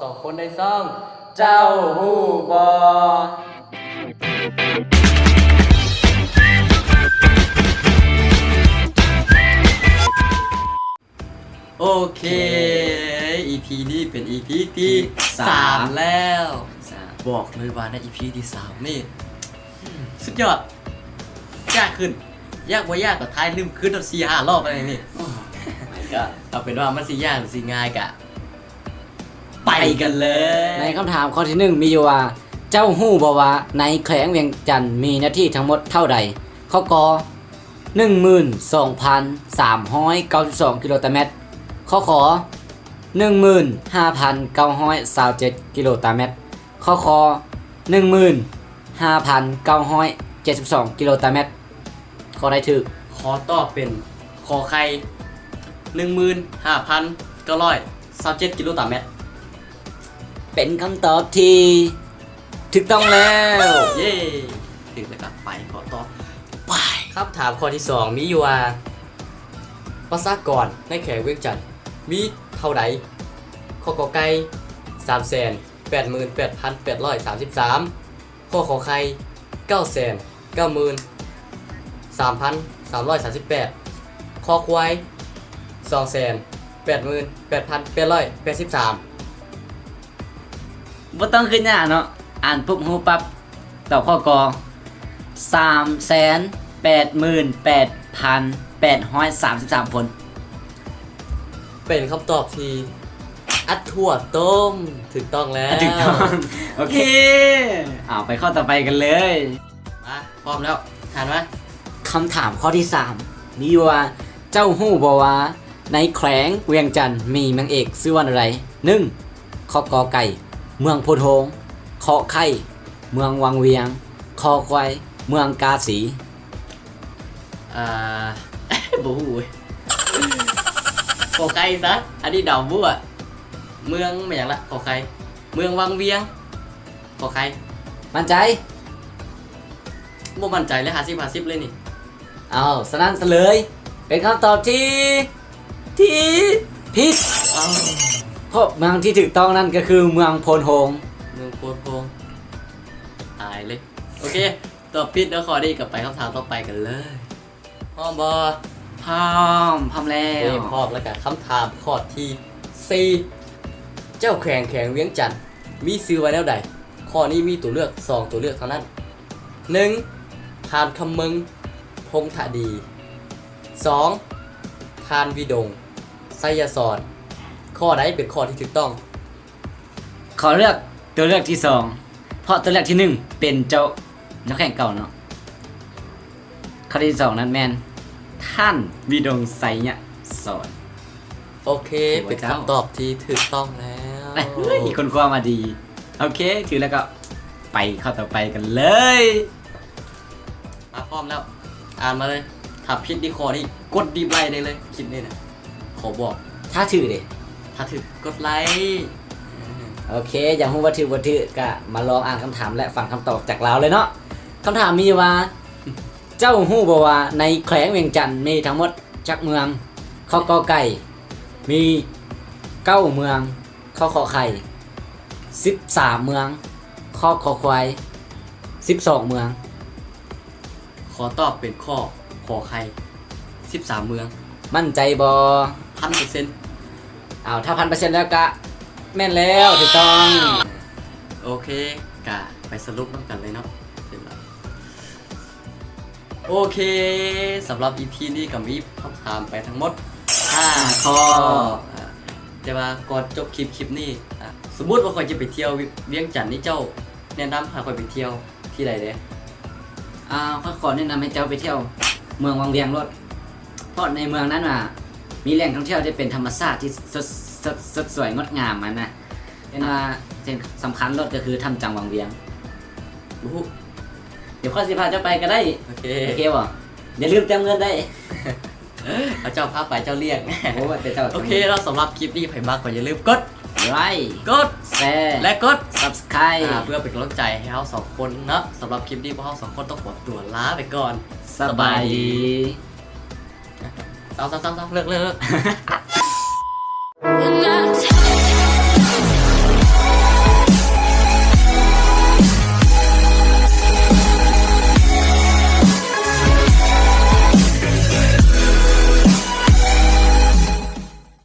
สองคนในซ่อง เจ้าฮู้บอโอเค EP นี้เป็น EP ที่สาม3แล้ว บอกเลยว่าใน EP ที่3นี่อืมสุดยอด ยากขึ้น ยากกว่ายากกว่าท้ายลืมขึ้นตอนสี่ห้ารอบอะไรนี่ก็เอาเป็นว่ามันสิยากหรือสิง่ายกะ ไปกันเลย ในคำถามข้อที่หนึ่งมีอยู่ว่า เจ้าหู้บอกว่าในแขวงเวียงจันทร์มีหน้าที่ทั้งหมดเท่าใดข้อกอ12,392กิโลเมตรข้อขอ15,927กิโลเมตรข้อคอ15,972กิโลเมตรข้อใดถูกขอตอบเป็นขอไข่หนึ่งหมื่นห้าพันเก้าร้อยสามเจ็ดกิโลต่อเมตร เป็นคำตอบที่ถูกต้องแล้วเย้ถึงแล้วก็ไปขอตอบไปครับถามข้อที่สองมีอยู่ว่าประชากรในแขวงเวียงจันทร์มีเท่าใดข้อกอไก่สามแสนแปดหมื่นแปดพันแปดร้อยสามสิบสามข้อขอไข่เก้าแสนเก้าหมื่นสามพันสามร้อยสามสิบแปดข้อควายสองแสนแปดหมื่นแปดพันแปดร้อยแปดสิบสาม บ่ต้องขึ้นหน้าเนาะอ่านปุ๊บฮู้ปั๊บตอบข้อกอสามแสนแปดหมื่นแปดพันแปดร้อยสามสิบสามคนเป็นคำตอบที่อัดถั่วต้มถูกต้องแล้วถูกต้องโอเคเอาไปข้อต่อไปกันเลยมาพร้อมแล้วทานไหมคำถามข้อที่3มีอยู่ว่าเจ้าหู้บอกว่าในแขวงเวียงจันทร์มีเมืองเอกชื่อว่าอะไร 1. ข้อกอไก่ เมืองโพธิ์ทองขอไข่ เมืองวังเวียง คอควาย เมืองกาสีอ่า บูฮูยขอไก่ซะอันนี้เดาบัวเมืองไม่อย่างละขอไข่เมืองวังเวียงขอไข่มั่นใจบ่มั่นใจเลยหาสิบหาสิบเลยนี่ เอาสนั่นเสลย เป็นคำตอบที่ ที่ผิดอ้าวเพ ราะเมืองที่ถูกต้องนั่นก็คือเมืองโพนโฮงเมืองโพธิ์ทองตายเลย โอเคตอบผิดแล้วขอดีกลับไปคำถามต่อไปกันเลยพร้อมบอพร้อมพร้อมแล้เอ้วพร้อมแล้วกันคำถามข้อที่4เจ้าแข่งแข่งเวียงจันทร์มีซื้อไว้แล้วใด ข้อนี้มีตัวเลือก2ตัวเลือกเท่านั้น 1. ทานคำมึง พงถดี 2. ทานวิดงไสยศร ข้อใดเป็นข้อที่ถูกต้อง ขอเลือกตัวเลือกที่สองเพราะตัวเลือกที่หนึ่งเป็นเจ้านักแข่งเก่าเนาะข้อที่สองนั้นแมนท่านวิดงไซเนี่ยสอน โอเคถือว่าเป็นเจ้า คำตอบที่ถูกต้องแล้วเฮ้ยคนความมาดี โอเค ถือแล้วก็ไปเข้าต่อไปกันเลยมาพร้อมแล้ว อ่านมาเลยถ้าผิดดีคอนี่กดดีไลค์ได้เลยคลิปนี้นะขอบอก ถ้าถือเด ถ้าถึกกดไลค์โอเค อย่างหูว่าถือว่าถือก็มาลองอ่านคำถามและฟังคำตอบจากเราเลยเนาะคำถามมีว่า เจ้าหู้บอกว่าในแขวงเวียงจันทร์มีทั้งหมดจักเมืองข้อกอไก่ มีเก้าเมืองข้อขอไข่สิบสามเมืองข้อคอควายสิบสองเมือง ขอตอบเป็นข้อขอใคร 13 เมือง มั่นใจบอพันเปอร์เซ็นต์ เอาถ้าพันเปอร์เซ็นต์แล้วก็แม่นแล้วถูกต้อง โอเคกะไปสรุปน้ำกันเลยเนาะเสร็จแล้วโอเคสำหรับ EP นี้กับมีคำถามไปทั้งหมด 5 ข้ออะแต่ว่าก่อนจบคลิปคลิปนี้อะสมมุติว่าคอยจะไปเที่ยวเวียงจันทน์นี่เจ้า แนะนำพาคอยไปเที่ยวที่ใดเด้อ่าข้อขอแนะนำให้เจ้าไปเที่ยว เมืองวังเวียงรถเพราะในเมืองนั้นอะ มีแหล่งท่องเที่ยวที่เป็นธรรมชาติที่สดสดสดสวยงดงามมันนะเป็นว่าสิ่งสำคัญรถก็คือทำจังวังเวียงอู้หูเดี๋ยวข้อสิพาเจ้าไปก็ได้โอเคโอเคบ่อย่าลืมเติมเงินได้เอาเจ้าพาไปเจ้าเรียกโอ้แต่เจ้าโอเคแล้วสำหรับคลิปนี้ไผมมากก็อย่าลืมกดไลค์กดแชร์และกด subscribe อ่าเพื่อเป็นกำลังใจให้เราสองคนเนาะสำหรับคลิปนี้พวกเราสองคนต้องขอตัวลาไปก่อน สบายดี ต้องต้องต้องเลิกเลิกเลิก